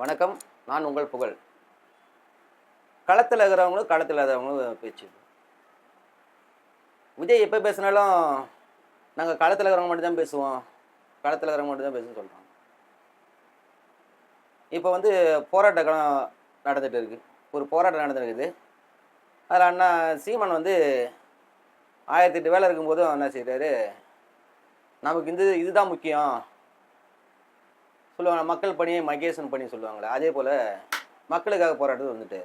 வணக்கம் நான் உங்கள் புகழ். களத்தில் இருக்கிறவங்களும் களத்தில் இல்லாதவங்களும் பேச்சு. விஜய் எப்போ பேசினாலும் நாங்கள் களத்தில் இருக்கிறவங்க மட்டும் தான் பேசுவோம். களத்தில் இருக்கிறவங்க மட்டும் தான் பேசுன்னு சொல்கிறாங்க இப்போ வந்து போராட்ட களம் நடந்துட்டு இருக்கு. ஒரு போராட்டம் நடந்துருக்குது அதில் அண்ணா சீமான் வந்து ஆயிரத்தி எட்டு வேலை இருக்கும்போதும் என்ன செய்கிறாரு நமக்கு இந்த இதுதான் முக்கியம். சொல்லுவாங்க மக்கள் பணியை மகேசன் பணி சொல்லுவாங்களே அதே போல் மக்களுக்காக போராட்டத்துக்கு வந்துட்டார்.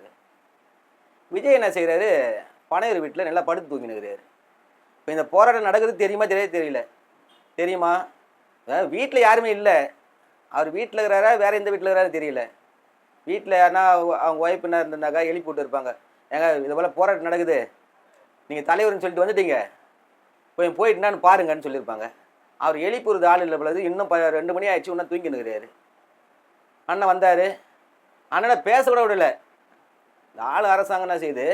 விஜய் என்ன செய்கிறாரு பனையூர் வீட்டில் நல்லா படுத்து தூங்கினுக்கிறாரு. இப்போ இந்த போராட்டம் நடக்குது தெரியுமா தெரியாது தெரியல. தெரியுமா? வீட்டில் யாருமே இல்லை. அவர் வீட்டில் இருக்கிறாரா வேறு எந்த வீட்டில் இருக்கிறாரு தெரியல. வீட்டில் யாருன்னா அவங்க- ஒய்ஃப் என்ன இருந்திருந்தாக்கா எழுப்பி விட்டு இருப்பாங்க. ஏங்க இது போல் போராட்டம் நடக்குது. நீங்கள் தலைவர்னு சொல்லிட்டு வந்துட்டீங்க. இப்போ போயிட்டு என்னன்னு பாருங்கன்னு சொல்லியிருப்பாங்க. அவர் எழுப்பிறது ஆள் இல்லை பொழுது இன்னும் ப ரெண்டு மணி ஆயிடுச்சு இன்னும் தூங்கி நிற்கிறாரு அண்ணன் வந்தார். அண்ணனை பேச கூட விடல. இந்த ஆள் அரசாங்கம் என்ன செய்யுது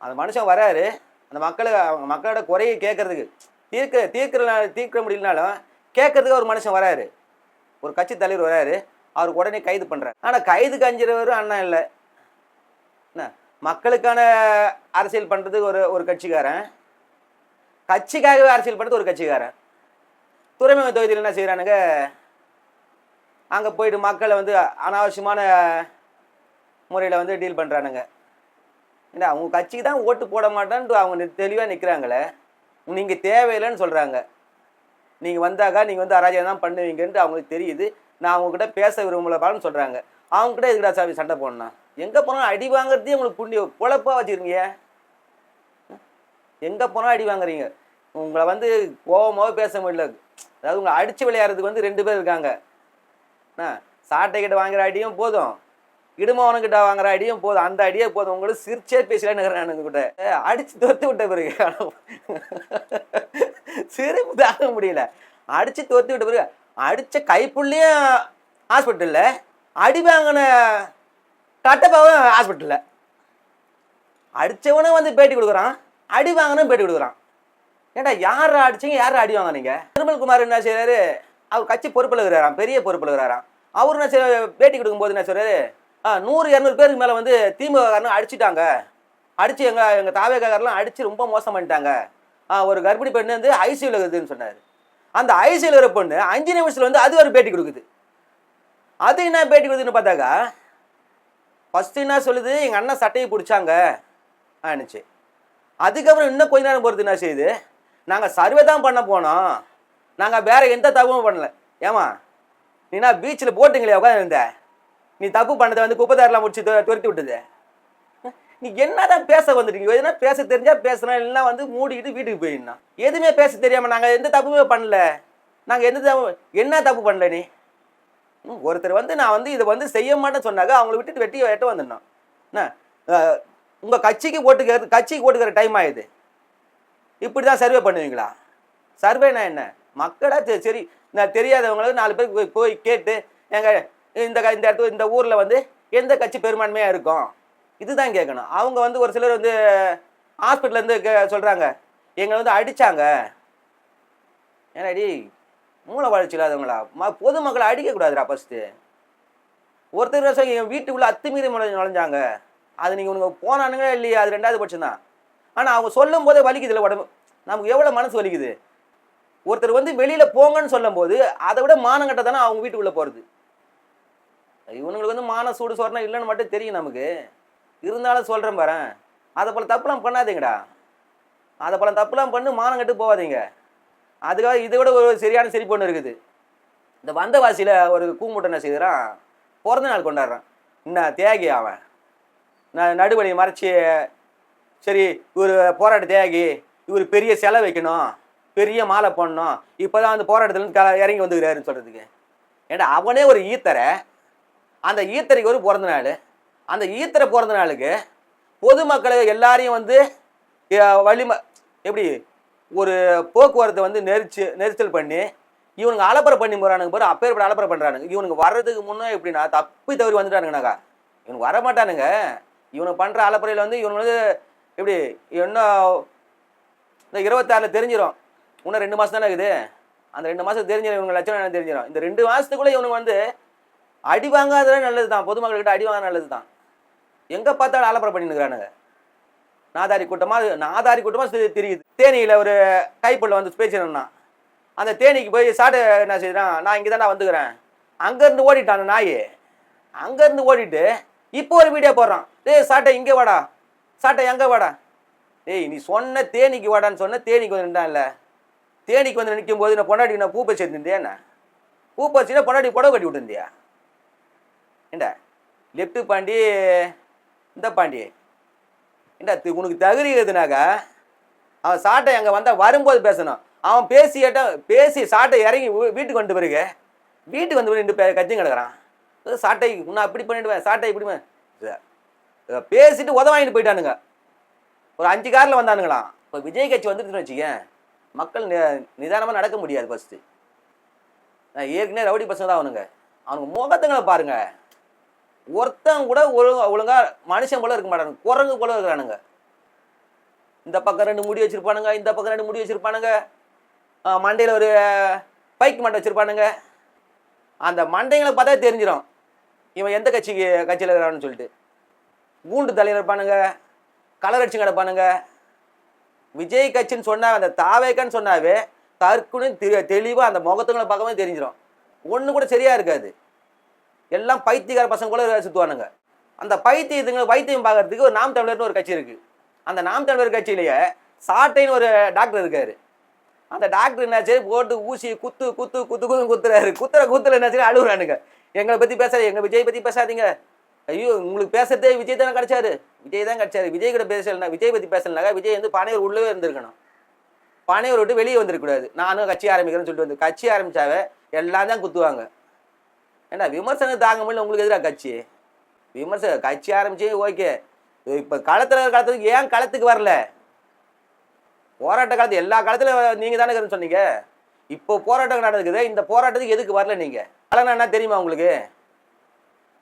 அந்த மனுஷன் வராரு. அந்த மக்களை அவங்க மக்களோட குறையை கேட்கறதுக்கு தீர்க்க தீர்க்கிற தீர்க்க முடியலனாலும் கேட்கறதுக்கு ஒரு மனுஷன் வராரு. ஒரு கட்சி தலைவர் வராரு. அவருக்கு உடனே கைது பண்ணுறாரு ஆனால் கைது கஞ்சிறவரும் அண்ணன் இல்லை. என்ன? மக்களுக்கான அரசியல் பண்ணுறதுக்கு ஒரு ஒரு கட்சிக்காரன். கட்சிக்காகவே அரசியல் பண்ணுறது ஒரு கட்சிக்காரன். துறைமுக தொகுதியில் என்ன செய்கிறானுங்க அங்கே போயிட்டு மக்களை வந்து அனாவசியமான முறையில் வந்து டீல் பண்ணுறானுங்க ஏன்னா அவங்க கட்சிக்கு தான் ஓட்டு போட மாட்டேன்ட்டு அவங்க தெளிவாக நிற்கிறாங்களே நீங்கள் தேவையில்லைன்னு சொல்கிறாங்க நீங்கள் வந்தாக்கா நீங்கள் வந்து அராஜகம் தான் பண்ணுவீங்கன்ட்டு அவங்களுக்கு தெரியுது. நான் அவங்கக்கிட்ட பேச விரும்பலப்பான்னு சொல்கிறாங்க அவங்ககிட்ட எதுக்குடா சாமி சண்டை போடணும் எங்கே போனாலும் அடி வாங்குறதே உங்களுக்கு புண்ணிய பொழப்பாக வச்சுருங்க எங்கே போனாலும் அடி வாங்குறீங்க. உங்களை வந்து கோபமாக பேச முடியல. அதாவது உங்களை அடித்து விளையாடுறதுக்கு வந்து ரெண்டு பேர் இருக்காங்க. என்ன? சாட்டை கிட்ட வாங்குற அடியும் போதும். இடுமவனுக்கிட்ட வாங்குற அடியும் போதும். அந்த அடியே போதும். உங்களுக்கு சிரிச்சே பேசலான்னு இருக்கிறானுங்க கூட அடிச்சு தோத்து விட்ட பிறகு. சிரிப்பு தாங்க முடியல. அடிச்சு தோத்து விட்ட பிறகு அடித்த கைப்புள்ளையும் ஹாஸ்பிட்டலில் அடி வாங்கின கட்டப்பாவும் ஹாஸ்பிட்டலில் அடித்தவனும் வந்து பேட்டி கொடுக்குறான். அடி வாங்கினும் பேட்டி கொடுக்குறான். ஏன்டா யார் அடிச்சீங்க? யார் அடி வாங்குனீங்க நிர்மல்குமார் என்ன செய்யறாரு அவர் கட்சி பொறுப்பில் இருக்கிறாராம் பெரிய பொறுப்பில் இருக்கிறாராம் அவர் என்ன செய்ய பேட்டி கொடுக்கும்போது என்ன சொல்றாரு ஆ நூறு இரநூறு பேருக்கு மேலே வந்து திமுக அடிச்சுட்டாங்க. அடிச்சு எங்க எங்க தாவேக்காரெல்லாம் அடிச்சு ரொம்ப மோசம் பண்ணிட்டாங்க. ஆ ஒரு கர்ப்பிணி பெண்ணு வந்து ஐசியூல இருக்குதுன்னு சொன்னார். அந்த ஐசியூல இருக்கிற பொண்ணு அஞ்சு நிமிஷத்துல வந்து அது ஒரு பேட்டி கொடுக்குது. அது என்ன பேட்டி கொடுக்குதுன்னு பார்த்தாக்கா ஃபஸ்ட்டு என்ன சொல்லுது? எங்கள் அண்ணன் சட்டையை பிடிச்சாங்க. ஆனிச்சு அதுக்கப்புறம் இன்னும் கொஞ்ச நேரம் போகிறது என்ன செய்யுது? நாங்கள் சர்வே தான் பண்ண போனோம். நாங்கள் வேற எந்த தப்பும் பண்ணல. ஏமா நீனா பீச்சில் போட்டுங்களே உட்காந்து நீ தப்பு பண்ணதை வந்து குப்பைதாரெலாம் முடிச்சு துரத்தி விட்டது. நீ என்னதான் பேச வந்துட்டீங்க எதுனா பேச தெரிஞ்சா பேசலாம் இல்லைன்னா வந்து மூடிக்கிட்டு வீட்டுக்கு போயிடணும் எதுவுமே பேச தெரியாமல் நாங்கள் எந்த தப்புமே பண்ணல. நாங்கள் எந்த தப்பு என்ன தப்பு பண்ணல நீ? ஒருத்தர் வந்து நான் வந்து இதை வந்து செய்ய மாட்டேன்னு சொன்னாங்க அவங்கள விட்டுட்டு வெட்டி வெட்ட வந்துடணும். என்ன உங்கள் கட்சிக்கு ஓட்டுக்கிறது கட்சிக்கு ஓட்டுக்கிற டைம் ஆகுது இப்படி தான் சர்வே பண்ணுவீங்களா? சர்வேனா என்ன? மக்களாக தெ- சரி நான் தெரியாதவங்களுக்கு நாலு பேர் போய் போய் கேட்டு எங்கள் இந்த க- இந்த இடத்துல இந்த ஊரில் வந்து எந்த கட்சி பெரும்பான்மையாக இருக்கும்? இதுதான் கேட்கணும். அவங்க வந்து ஒரு சிலர் வந்து ஹாஸ்பிட்டல்லேருந்து கே சொல்கிறாங்க எங்களை வந்து அடித்தாங்க ஏன்னாடி மூளை வளர்ச்சி இல்லாதவங்களா? ம பொதுமக்களை அடிக்கக்கூடாதுடா ஃபஸ்ட்டு ஒருத்தர் என் வீட்டுக்குள்ளே அத்துமீறி முறை நுழைஞ்சாங்க. அது நீங்கள் உனக்கு போனானுங்களே இல்லையா? அது ரெண்டாவது பட்சம் தான் ஆனால் அவங்க சொல்லும் போதே வலிக்குது இல்லை உடம்பு. நமக்கு எவ்வளோ மனசு வலிக்குது? ஒருத்தர் வந்து வெளியில் போங்கன்னு சொல்லும்போது அதை விட மானங்கட்ட தானே அவங்க வீட்டுக்குள்ளே போகிறது இவனுங்களுக்கு வந்து மான சூடு சோறுனா இல்லைன்னு மட்டும் தெரியும் நமக்கு. இருந்தாலும் சொல்கிறேன் பாரு. அதை போல் தப்புலாம் பண்ணாதீங்கடா. அதை போல தப்புலாம் பண்ணி மானங்கட்டு போகாதீங்க. அதுக்காக இதை விட ஒரு சரியான சிரிப்பு ஒன்று இருக்குது. இந்த வந்தவாசியில் ஒரு கூமுட்டை என்ன செய்கிறான்? பிறந்த நாள் கொண்டாடுறான். என்ன தேகி அவன். நான் நடுவழி மறைச்சி சரி இவர் போராட்ட தியாகி இவர் பெரிய செலை வைக்கணும் பெரிய மாலை போடணும் இப்போ தான் அந்த போராட்டத்துலேருந்து க இறங்கி வந்துக்கிறாருன்னு சொல்கிறதுக்கு ஏன்னா அவனே ஒரு ஈத்தரை. அந்த ஈத்தரைக்கு ஒரு பிறந்த நாள். அந்த ஈத்தரை பிறந்த நாளுக்கு பொதுமக்களை எல்லாரையும் வந்து வழிம எப்படி ஒரு போக்குவரத்தை வந்து நெரிச்சு நெரிச்சல் பண்ணி இவனுங்க அலப்பறை பண்ணி போகிறானுங்க பாரு அப்பேற்பட்ட அலப்பறை பண்ணுறானுங்க இவனுக்கு வர்றதுக்கு முன்னே எப்படின்னா தப்பி தவறி வந்துட்டானுங்கனாக்கா. இவனுக்கு வர மாட்டானுங்க இவனுக்கு பண்ணுற அலப்பறையில் வந்து இவனுக்கு எப்படி இன்னும் இந்த இருபத்தாறில் தெரிஞ்சிடும் இன்னும் ரெண்டு மாதம் தானே இருக்குது? அந்த ரெண்டு மாதம் தெரிஞ்சிடும் இவங்க லட்சணம் என்ன தெரிஞ்சிடும் இந்த ரெண்டு மாதத்துக்குள்ளே இவனுக்கு வந்து அடி வாங்காதது நல்லது தான் பொதுமக்கள்கிட்ட அடி வாங்க நல்லது தான் எங்கே பார்த்தாலும் அலப்பறை பண்ணிருக்கிறானுங்க நாதாரி கூட்டமாக நாதாரி கூட்டமாக தெரியுது. தேனியில் ஒரு கைப்பொல்ல வந்து பேசினா அந்த தேனிக்கு போய் சாட்டை என்ன செய்யறான் நான் இங்கே தான் வந்துக்கிறேன். அங்கேருந்து ஓடிட்டான் அந்த நாய். அங்கேருந்து ஓடிட்டு இப்போ ஒரு வீடியோ போடுறான். டேய் சாட்டை இங்கே வாடா. சாட்டை எங்கே வாடா? ஏய் நீ சொன்ன தேனிக்கு வாடான்னு சொன்ன தேனிக்கு வந்து நின்றான்ல தேனிக்கு வந்து நிற்கும் போது நான் பொண்டாட்டி நான் பூ பச்சு என்ன? பூ பச்சுனா பொண்டாட்டி புடவை கட்டி விட்டுருந்தியா ஏண்டா லெஃப்ட் பாண்டி இந்த பாண்டி. ஏண்டா உனக்கு தகுதி எதுனாக்கா அவன் சாட்டை அங்கே வந்தால் வரும்போது பேசணும். அவன் பேசிட்ட பேசி சாட்டை இறங்கி வீட்டுக்கு வந்துட்டு பிறகு வீட்டுக்கு வந்து ரெண்டு பே கட்சியும் கிடக்குறான். சாட்டை உன்னை அப்படி பண்ணிவிடுவேன் சாட்டை இப்படி பேசிட்டு உத வாங்கிட்டு போயிட்டானுங்க. ஒரு அஞ்சு காரில் வந்தானுங்களாம். இப்போ விஜய் கட்சி வந்துருச்சுன்னு வச்சுக்கேன் மக்கள் நிதானமாக நடக்க முடியாது ஃபஸ்ட்டு ஏற்கனவே ரவுடி பசங்க தான் அவனுங்க. அவனுங்க முகத்துங்களை பாருங்க. ஒருத்தன் கூட ஒழுங்கா ஒழுங்காக மனுஷன் போல இருக்க மாட்டானுங்க. குரங்கு போல இருக்கிறானுங்க. இந்த பக்கம் ரெண்டு முடி வச்சுருப்பானுங்க இந்த பக்கம் ரெண்டு முடி வச்சுருப்பானுங்க. மண்டையில் ஒரு பைக் மண்டை வச்சுருப்பானுங்க. அந்த மண்டைங்களை பார்த்தா தெரிஞ்சிடும் இவன் எந்த கட்சிக்கு கட்சியில் இருக்கிறான்னு சொல்லிட்டு. கூண்டு தலையில் இருப்பானுங்க கலர் அடிச்சு கிடப்பானுங்க விஜய் கட்சின்னு சொன்னாவே அந்த தாவேக்கன்னு சொன்னாவே தற்குன்னு தெ தெளிவாக அந்த முகத்துங்களை பார்க்கவே தெரிஞ்சிடும் ஒன்று கூட சரியாக இருக்காது. எல்லாம் பைத்தியக்கார பசங்க கூட சுற்றுவானுங்க அந்த பைத்தியத்துங்க வைத்தியம் பார்க்கறதுக்கு ஒரு நாம் தமிழர்னு ஒரு கட்சி இருக்குது அந்த நாம் தமிழர் கட்சியிலேயே சாட்டைன்னு ஒரு டாக்டர் இருக்கார். அந்த டாக்டர் என்னாச்சு போட்டு ஊசி குத்து குத்து குத்து குத்து குத்துறாரு. குத்துற குத்துல என்னாச்சு அழுகுறானுங்க. எங்களை பற்றி பேசாது எங்கள் விஜய் பற்றி பேசாதீங்க. ஐயோ உங்களுக்கு பேசுறதே விஜய் தானே கிடைச்சாரு? விஜய் தான் கிடைச்சாரு. விஜய் கூட பேசலனா விஜய் பத்தி பேசலைனாக்கா விஜய் வந்து பானையூர் உள்ளவே இருந்திருக்கணும். பானையூர் விட்டு வெளியே வந்துருக்கூடாது நானும் கட்சி ஆரம்பிக்கிறேன்னு சொல்லிட்டு வந்து கட்சி ஆரம்பிச்சாவே எல்லாம் தான் குத்துவாங்க. ஏன்னா விமர்சனம் தாங்க முடியல உங்களுக்கு எதிராக கட்சி? விமர்சனம் கட்சி ஆரம்பிச்சு ஓகே. இப்போ களத்தில் காலத்துக்கு ஏன் களத்துக்கு வரல? போராட்ட காலத்து எல்லா காலத்துலையும் நீங்கள் தானே இருக்கிறேன்னு சொன்னீங்க. இப்போ போராட்டம் நடக்குது. இந்த போராட்டத்துக்கு எதுக்கு வரல நீங்கள் கலனா என்ன தெரியுமா உங்களுக்கு?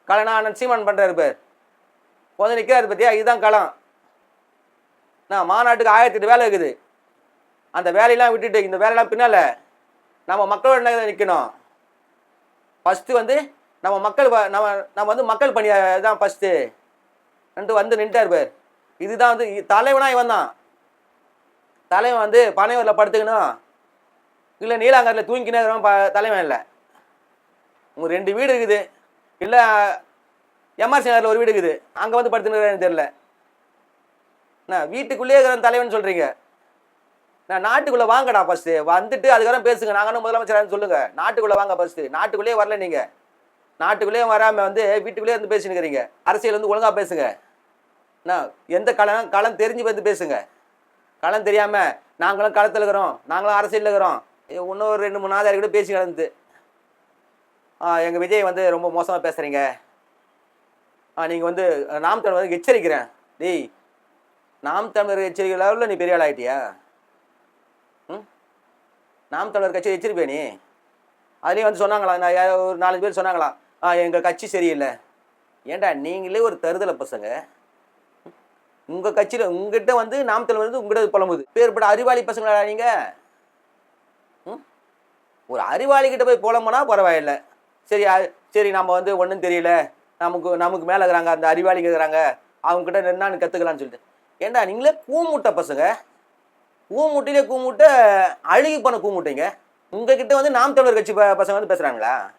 கலனா அண்ணன் சீமான் பண்ணுறாரு பேர். கொஞ்சம் நிற்கிறாரு பற்றியா இதுதான் களம் நான் மாநாட்டுக்கு ஆயிரத்தி எட்டு வேலை இருக்குது. அந்த வேலையெல்லாம் விட்டுட்டு இந்த வேலையெல்லாம் பின்னால் நம்ம மக்களோட நிற்கணும் ஃபஸ்ட்டு வந்து நம்ம மக்கள் நம்ம நம்ம வந்து மக்கள் பணியா தான் ஃபஸ்ட்டு ரெண்டு வந்து நின்ட்டார் பேர். இதுதான் வந்து தலைவனா இவன் தான். தலைவன் வந்து பனையூரில் படுத்துக்கணும். இல்லை நீலாங்கரில் தூங்கிக்கினே ப தலைவன் இல்லை. உங்களுக்கு ரெண்டு வீடு இருக்குது. இல்லை எம்ஆர்சி நகரில் ஒரு வீடு இருக்குது. அங்கே வந்து படுத்துன்னு தெரில நான் வீட்டுக்குள்ளேயே இருக்கிற தலைவன் சொல்கிறீங்க நான் நாட்டுக்குள்ளே வாங்கடா ஃபஸ்ட்டு வந்துட்டு அதுக்கப்புறம் பேசுங்க. நாங்களும் முதலமைச்சரானு சொல்லுங்கள் நாட்டுக்குள்ளே வாங்க ஃபஸ்ட்டு நாட்டுக்குள்ளேயே வரல நீங்கள் நாட்டுக்குள்ளேயே வராமல் வந்து வீட்டுக்குள்ளேயே வந்து பேசினுக்கிறீங்க. அரசியல் வந்து ஒழுங்காக பேசுங்க. அண்ணா எந்த களம் களம் தெரிஞ்சு வந்து பேசுங்க. களம் தெரியாமல் நாங்களும் களத்தில் இருக்கிறோம். நாங்களும் அரசியலில் இருக்கிறோம். இன்னும் ஒரு ரெண்டு மூணு நாதாரி கூட பேசி கிடந்து எங்கள் விஜய் வந்து ரொம்ப மோசமாக பேசுகிறீங்க நீங்கள் வந்து நாம் தமிழர் வந்து எச்சரிக்கிறேன். டேய் நாம் தமிழர் எச்சரிக்கை லெவலில் நீ பெரிய ஆள் ஆகிட்டியா ம்? நாம் தமிழர் கட்சி எச்சரிப்பே நீ? அதுலேயும் வந்து சொன்னாங்களா நான் ஒரு நாலஞ்சு பேர் சொன்னாங்களா ஆ எங்கள் கட்சி சரியில்லை. ஏன்டா நீங்களே ஒரு தருதலை பசங்க. உங்கள் கட்சியில் உங்ககிட்ட வந்து நாம் தலைவர் வந்து உங்ககிட்ட புலம்புது. பேர்பட்ட அறிவாளி பசங்களா நீங்கள் ம்? ஒரு அறிவாளிக்கிட்ட போய் புலம்புனா பரவாயில்ல. சரி சரி நம்ம வந்து ஒன்றும் தெரியல. நமக்கு நமக்கு மேலே இருக்கிறாங்க அந்த அறிவாளிங்க இருக்கிறாங்க. அவங்ககிட்ட என்னன்னு கற்றுக்கலான்னு சொல்லிட்டு. ஏண்டா நீங்களே கூமுட்டை பசங்க. கூமுட்டையிலே கூமுட்டை அழுகி போன கூமுட்டைங்க. உங்ககிட்ட வந்து நாம் தமிழர் கட்சி ப- பசங்க வந்து பேசுகிறாங்களா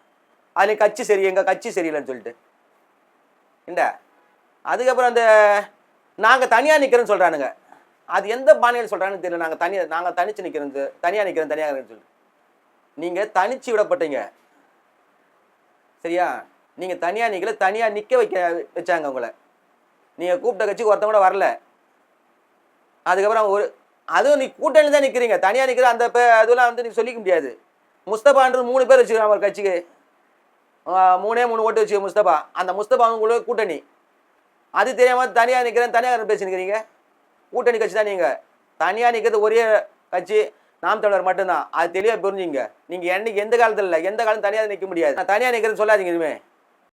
அதில் கட்சி சரி எங்கள் கட்சி சரியில்லைன்னு சொல்லிட்டு. ஏண்டா? அதுக்கப்புறம் அந்த நாங்கள் தனியாக நிற்கிறேன்னு சொல்கிறானுங்க அது எந்த பாணியில் சொல்கிறான்னு தெரியல. நாங்கள் தனியாக நாங்கள் தனித்து நிற்கிறது தனியாக நிற்கிறோம் தனியாக இருக்கிறேன்னு சொல்லிட்டு. நீங்கள் தனிச்சு விடப்பட்டீங்க. சரியா? நீங்கள் தனியாக நிற்கல தனியாக நிற்க வைக்க வச்சாங்க உங்களை. நீங்கள் கூப்பிட்ட கட்சிக்கு ஒருத்தன் கூட வரல. அதுக்கப்புறம் ஒரு அதுவும் நீ கூட்டணி தான் நிற்கிறீங்க தனியாக நிற்கிற அந்த அதெல்லாம் வந்து நீங்கள் சொல்லிக்க முடியாது. முஸ்தபான்றது மூணு பேர் வச்சுக்கிறான் ஒரு கட்சிக்கு. மூணே மூணு ஓட்டு வச்சுக்க முஸ்தபா. அந்த முஸ்தபா உங்களுக்கு கூட்டணி. அது தெரியாமல் தனியாக நிற்கிறேன் தனியாக பேசினுக்கிறீங்க கூட்டணி கட்சி தான் நீங்கள் தனியாக நிற்கிறது ஒரே கட்சி. நாம் தமிழர் மட்டும்தான். அது தெளிவாக புரிஞ்சுங்க. நீங்கள் என்னைக்கு எந்த காலத்தில் இல்லை எந்த காலம் தனியாக நிற்க முடியாது. நான் தனியாக நிற்கிறேன்னு சொல்லாதீங்க இனிமே.